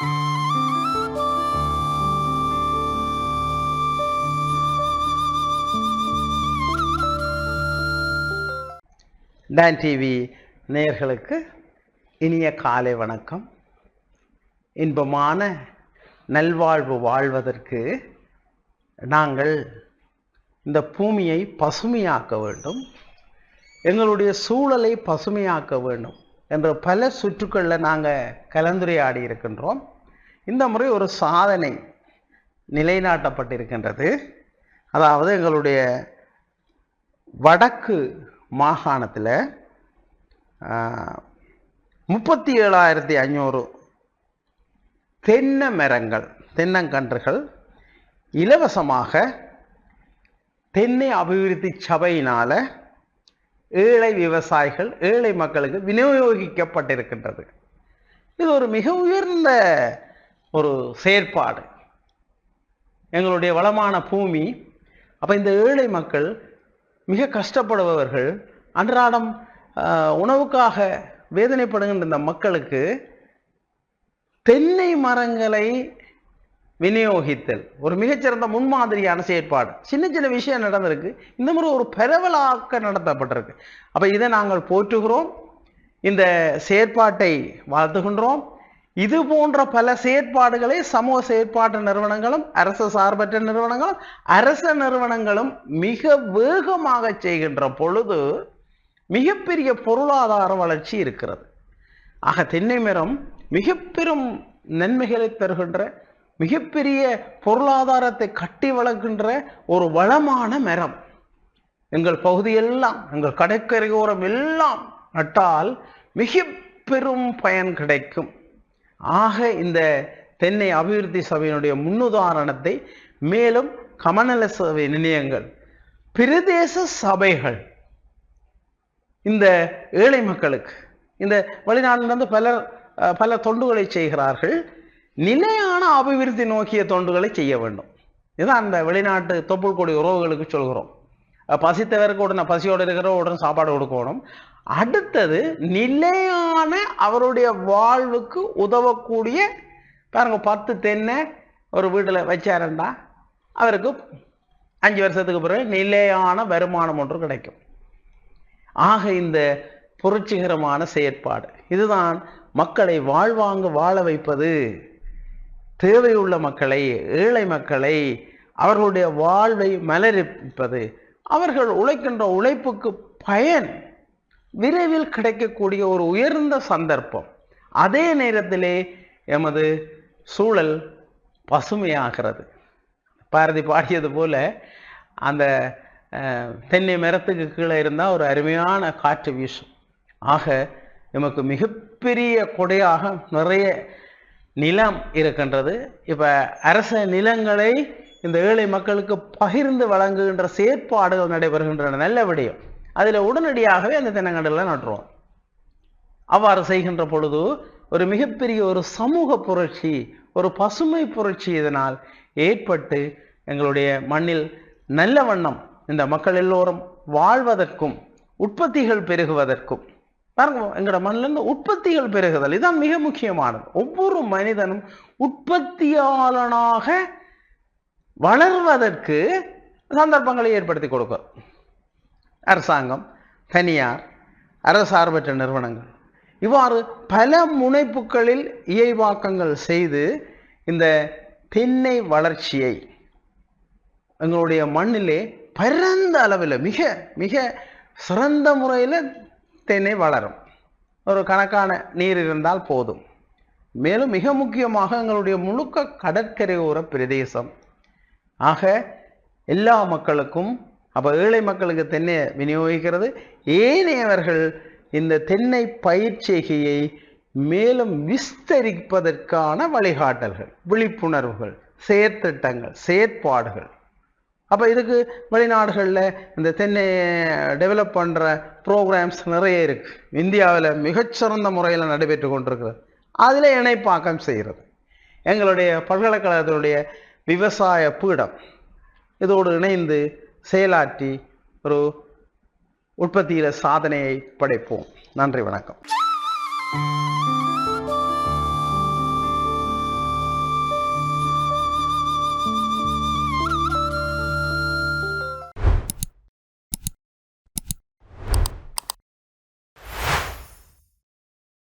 Don TV நேயர்களுக்கு இனிய காலை வணக்கம். இன்பமான நல்வாழ்வு வாழ்வதற்கு நாங்கள் இந்த பூமியை பசுமையாக்க வேண்டும். எங்களுடைய சூழலை பசுமையாக்க வேண்டும். என்ற பல சுற்றுக்களில் நாங்கள் கலந்துரையாடி இருக்கின்றோம். இந்த முறை ஒரு சாதனை நிலைநாட்டப்பட்டிருக்கின்றது. அதாவது எங்களுடைய வடக்கு மாகாணத்தில் முப்பத்தி ஏழாயிரத்தி ஐநூறு தென்னை மரங்கள் தென்னங்கன்றுகள் இலவசமாக தென்னை அபிவிருத்தி சபையினால் ஏழை விவசாயிகள் ஏழை மக்களுக்கு விநியோகிக்கப்பட்டிருக்கின்றது. இது ஒரு மிக உயர்ந்த ஒரு செயற்பாடு. எங்களுடைய வளமான பூமி அப்போ இந்த ஏழை மக்கள் மிக கஷ்டப்படுபவர்கள் அன்றாடம் உணவுக்காக வேதனைப்படுகின்ற இந்த மக்களுக்கு தென்னை மரங்களை விநியோகித்தல். ஒரு மிகச்சிறந்த முன்மாதிரியான செயற்பாடு சின்ன சின்ன விஷயம் நடந்திருக்கு. இந்த முறை ஒரு பரவலாக்க நடத்தப்பட்டிருக்கு. அப்போ இதை நாங்கள் போற்றுகிறோம். இந்த செயற்பாட்டை வாழ்த்துகின்றோம் இது போன்ற பல செயற்பாடுகளை சமூக செயற்பாட்டு நிறுவனங்களும் அரசு சார்பற்ற நிறுவனங்களும் அரச நிறுவனங்களும் மிக வேகமாக செய்கின்ற பொழுது மிகப்பெரிய பொருளாதார வளர்ச்சி இருக்கிறது. ஆக தென்னை மரம் மிக பெரும் நன்மைகளை தருகின்ற மிகப்பெரிய பொருளாதாரத்தை கட்டி வளர்க்கின்ற ஒரு வளமான மரம். எங்கள் பகுதியெல்லாம் எங்கள் கடற்கரையோரம் எல்லாம் நட்டால் மிக பெரும் பயன் கிடைக்கும். ஆக இந்த தென்னை அபிவிருத்தி சபையினுடைய முன்னுதாரணத்தை மேலும் கமநல சபை நிலையங்கள் பிரதேச சபைகள் இந்த ஏழை மக்களுக்கு இந்த வெளிநாட்டிலிருந்து பலர் பல தொண்டுகளை செய்கிறார்கள். நிலையான அபிவிருத்தி நோக்கிய தொண்டுகளை செய்ய வேண்டும். இதுதான் அந்த வெளிநாட்டு தொப்புள் கொடி உறவுகளுக்கு சொல்கிறோம். பசித்தவருக்கு உடனே பசியோடு இருக்கிற உடனே சாப்பாடு கொடுக்கணும். அடுத்தது நிலையான அவருடைய வாழ்வுக்கு உதவக்கூடிய பாருங்க பத்து தென்னை ஒரு வீட்டில் வச்சாருந்தா அவருக்கு அஞ்சு வருஷத்துக்கு பிறகு நிலையான வருமானம் ஒன்று கிடைக்கும். ஆக இந்த புரட்சிகரமான செயற்பாடு இதுதான் மக்களை வாழ்வாங்கு வாழ வைப்பது. தேவையுள்ள மக்களை ஏழை மக்களை அவர்களுடைய வாழ்வை மலரிப்பது அவர்கள் உழைக்கின்ற உழைப்புக்கு பயன் விரைவில் கிடைக்கக்கூடிய ஒரு உயர்ந்த சந்தர்ப்பம். அதே நேரத்திலே எமது சூழல் பசுமையாகிறது. பாரதி பாடியது போல அந்த தென்னை மரத்துக்கு கீழே இருந்தால் ஒரு அருமையான காற்று வீசும். ஆக நமக்கு மிகப்பெரிய கொடையாக நிறைய நிலம் இருக்கின்றது. இப்போ அரச நிலங்களை இந்த ஏழை மக்களுக்கு பகிர்ந்து வழங்குகின்ற செயற்பாடுகள் நடைபெறுகின்றன நல்ல விடயம். அதில் உடனடியாகவே அந்த தென்னங்கண்டலை நட்டுருவோம். அவ்வாறு செய்கின்ற பொழுது ஒரு மிகப்பெரிய ஒரு சமூக புரட்சி ஒரு பசுமை புரட்சி இதனால் ஏற்பட்டு எங்களுடைய மண்ணில் நல்ல வண்ணம் இந்த மக்கள் எல்லோரும் வாழ்வதற்கும் உற்பத்திகள் பெருகுவதற்கும் பாருங்க எங்களோட மண்ணிலிருந்து உற்பத்திகள் பெருகுதல். இதுதான் மிக முக்கியமானது. ஒவ்வொரு மனிதனும் உற்பத்தியாளனாக வளர்வதற்கு சந்தர்ப்பங்களை ஏற்படுத்தி கொடுக்கும் அரசாங்கம் தனியார் அரசார்பற்ற நிறுவனங்கள். இவ்வாறு பல முனைப்புகளில் இயல்பாக்கங்கள் செய்து இந்த தென்னை வளர்ச்சியை எங்களுடைய மண்ணிலே பரந்த அளவில் மிக மிக சிறந்த முறையில் தென்னை வளரும். ஒரு கணக்கான நீர் இருந்தால் போதும். மேலும் மிக முக்கியமாக எங்களுடைய முழுக்க கடற்கரையோர பிரதேசம். ஆக எல்லா மக்களுக்கும் அப்போ ஏழை மக்களுக்கு தென்னை விநியோகிக்கிறது. ஏனையவர்கள் இந்த தென்னை பயிர் செய்கையை மேலும் விஸ்தரிப்பதற்கான வழிகாட்டல்கள் விழிப்புணர்வுகள் செயற்திட்டங்கள் செயற்பாடுகள். அப்போ இதுக்கு வெளிநாடுகளில் இந்த தென்னை டெவலப் பண்ணுற ப்ரோக்ராம்ஸ் நிறைய இருக்குது இந்தியாவில் மிகச்சிறந்த முறையில் நடைபெற்று கொண்டிருக்கிறது. அதில் இணைப்பாக்கம் செய்கிறது. எங்களுடைய பல்கலைக்கழகத்தினுடைய விவசாய பீடம். இதோடு இணைந்து செயலாற்றி ஒரு உற்பத்தியில் சாதனையை படைப்போம். நன்றி வணக்கம்.